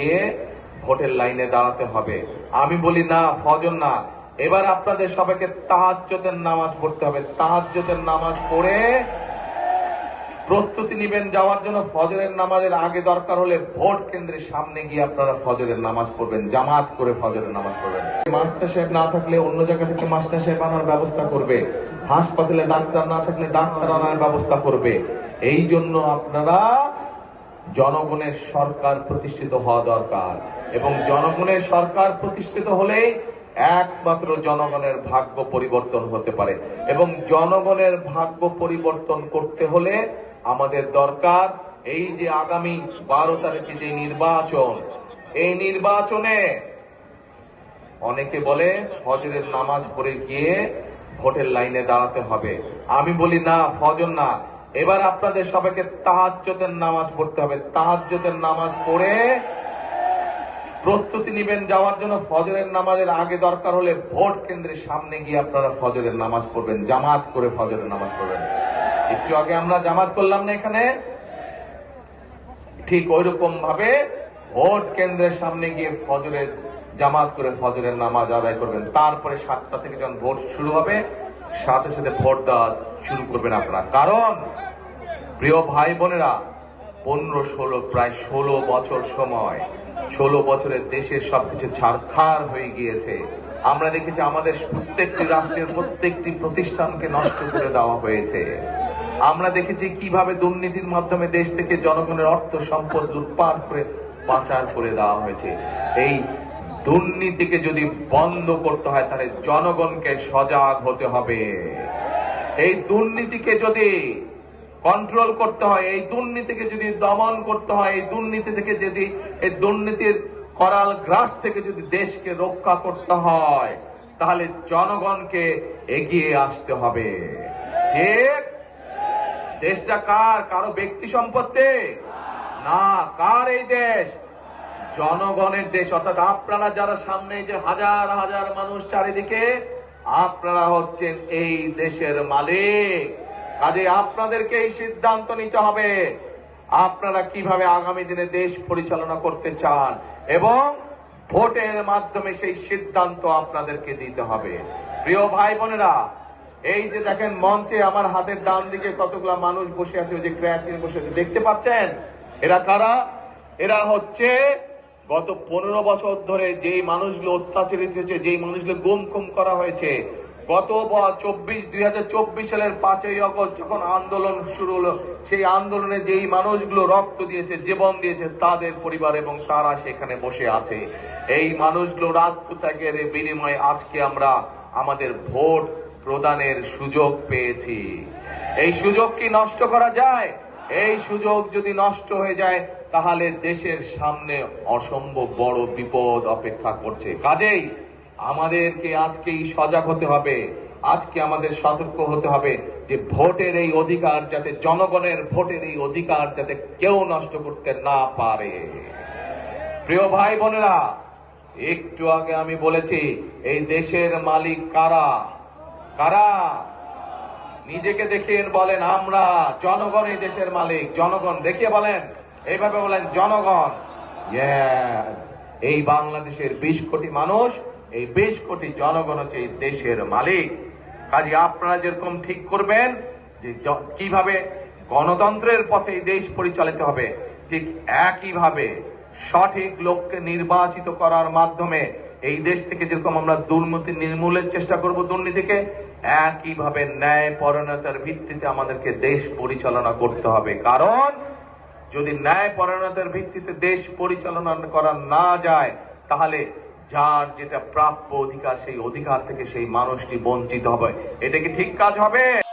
নিয়ে ভোটের লাইনে দাঁড়াতে হবে। আমি বলি, না, ফজর না। এবার আপনাদের সবাইকে তাহাজ্জতের নামাজ পড়তে হবে। তাহাজ্জতের নামাজ পড়ে প্রস্তুতি নিবেন। যাওয়ার জন্য ফজরের নামাজের আগে দরকার হলে ভোট কেন্দ্রের সামনে গিয়ে আপনারা ফজরের নামাজ পড়বেন। জামাত করে ফজরের নামাজ পড়বেন। মাস্টার সাহেব না থাকলে অন্য জায়গা থেকে মাস্টার সাহেব আনার ব্যবস্থা করবে। হাসপাতালে ডাক্তার না থাকলে ডাক্তার আনার ব্যবস্থা করবে। এই জন্য আপনারা জনগণের সরকার প্রতিষ্ঠিত হওয়া দরকার। এবং জনগণের সরকার প্রতিষ্ঠিত হলেই একমাত্র জনগণের ভাগ্য পরিবর্তন হতে পারে। এবং জনগণের ভাগ্য পরিবর্তন করতে হলে আমাদের দরকার এই যে আগামী বারো তারিখে যে নির্বাচন, এই নির্বাচনে অনেকে বলে ফজরের নামাজ পড়ে গিয়ে ভোটের লাইনে দাঁড়াতে হবে। আমি বলি না, ফজর না। এবার আপনাদের সবাইকে তাহাজ্জতের নামাজ পড়তে হবে। তাহাজ্জতের নামাজ পড়ে প্রস্তুতি নিবেন, যাওয়ার জন্য ফজরের নামাজের আগে দরকার হলে ভোট কেন্দ্রের সামনে গিয়ে আপনারা ফজরের নামাজ পড়বেন, জামাত করে ফজরের নামাজ পড়বেন। একটু আগে আমরা জামাত করলাম না এখানে? ঠিক ওইরকম ভাবে ভোট কেন্দ্রের সামনে গিয়ে ফজরের, জামাত করে ফজরের নামাজ আদায় করবেন। তারপরে সাতটা থেকে যখন ভোট শুরু হবে সাথে সাথে ভোট দেওয়া শুরু করবেন আপনারা। কারণ, প্রিয় ভাই বোনেরা, পনেরো, ষোলো, প্রায় ষোলো বছর সময়, ষোলো বছরের দেশের সবকিছু ছাড়খার হয়ে গিয়েছে। আমরা দেখেছি আমাদের প্রত্যেকটি রাষ্ট্রের প্রত্যেকটি প্রতিষ্ঠানকে নষ্ট করে দেওয়া হয়েছে। আমরা দেখেছি কীভাবে দুর্নীতির মাধ্যমে দেশ থেকে জনগণের অর্থ সম্পদ লুটপাট করে পাচার করে দেওয়া হয়েছে। এই দুর্নীতিকে যদি বন্ধ করতে হয়, তাহলে জনগণকে সজাগ হতে হবে। এই দুর্নীতিকে যদি কন্ট্রোল করতে হয়, এই দুর্নীতিকে যদি দমন করতে হয়, এই দুর্নীতি থেকে যদি, এই দুর্নীতির করাল গ্রাস থেকে যদি দেশকে রক্ষা করতে হয়, তাহলে জনগণকে এগিয়ে আসতে হবে। ঠিক? দেশটা কার? কারও ব্যক্তি সম্পত্তি? না, কার এই দেশ? জনগণের দেশ, অর্থাৎ আপনারা যারা সামনে যে হাজার হাজার মানুষ চারিদিকে, আপনারা হচ্ছেন এই দেশের মালিক। কাজে আপনাদেরকে এই সিদ্ধান্ত নিতে হবে, আপনারা কীভাবে আগামী দিনে দেশ পরিচালনা করতে চান এবং ভোটের মাধ্যমে সেই সিদ্ধান্ত আপনাদেরকে দিতে হবে। প্রিয় ভাই বোনেরা, এই যে দেখেন মঞ্চে আমার হাতের ডান দিকে কতগুলা মানুষ বসে আছে, ওই যে ক্র্যাচিন বসে আছে, দেখতে পাচ্ছেন? এরা কারা? এরা হচ্ছে গত পনেরো বছর ধরে যেই মানুষগুলো অত্যাচারিত হয়েছে, যেই মানুষগুলো গুম খুম করা হয়েছে, গত চব্বিশ দুই হাজার চব্বিশ সালের পাঁচই অগস্ট যখন আন্দোলন শুরু হলো, সেই আন্দোলনে যেই মানুষগুলো রক্ত দিয়েছে, জীবন দিয়েছে, তাদের পরিবার এবং তারা সেখানে বসে আছে। এই মানুষগুলো আত্মত্যাগের বিনিময়ে আজকে আমরা আমাদের ভোট প্রদানের সুযোগ পেয়েছি। এই সুযোগ কি নষ্ট করা যায়? এই সুযোগ যদি নষ্ট হয়ে যায়, তাহলে দেশের সামনে অসম্ভব বড় বিপদ অপেক্ষা করছে। কাজেই আমাদেরকে আজকেই সজাগ হতে হবে, আজকে আমাদের সতর্ক হতে হবে যে ভোটের এই অধিকার যাতে জনগণের ভোটের এই অধিকার যাতে কেউ নষ্ট করতে না পারে। প্রিয় ভাই বোনেরা, একটু আগে আমি বলেছি, এই দেশের মালিক কারা? কারা? নিজেকে দেখিয়ে বলেন, আমরা জনগণ এই দেশের মালিক, জনগণ দেখিয়ে বলেন, এইভাবে বলেন, জনগণ! এই বাংলাদেশের বিশ কোটি মানুষ, এই বিশ কোটি জনগণ হচ্ছে এই দেশের মালিক কাজে আপনারা যেরকম ঠিক করবেন যে কীভাবে গণতন্ত্রের পথে এই দেশ পরিচালিত হবে, ঠিক একইভাবে সঠিক লোককে নির্বাচিত করার মাধ্যমে এই দেশ থেকে যেরকম আমরা দুর্নীতি নির্মূলের চেষ্টা করব, দুর্নীতিকে একইভাবে ন্যায় পরণতার ভিত্তিতে আমাদেরকে দেশ পরিচালনা করতে হবে। কারণ, যদি ন্যায় পরণতার ভিত্তিতে দেশ পরিচালনা করা না যায়, তাহলে যার যেটা প্রাপ্য অধিকার, সেই অধিকার থেকে সেই মানুষটি বঞ্চিত হবে। এটা কি ঠিক কাজ হবে?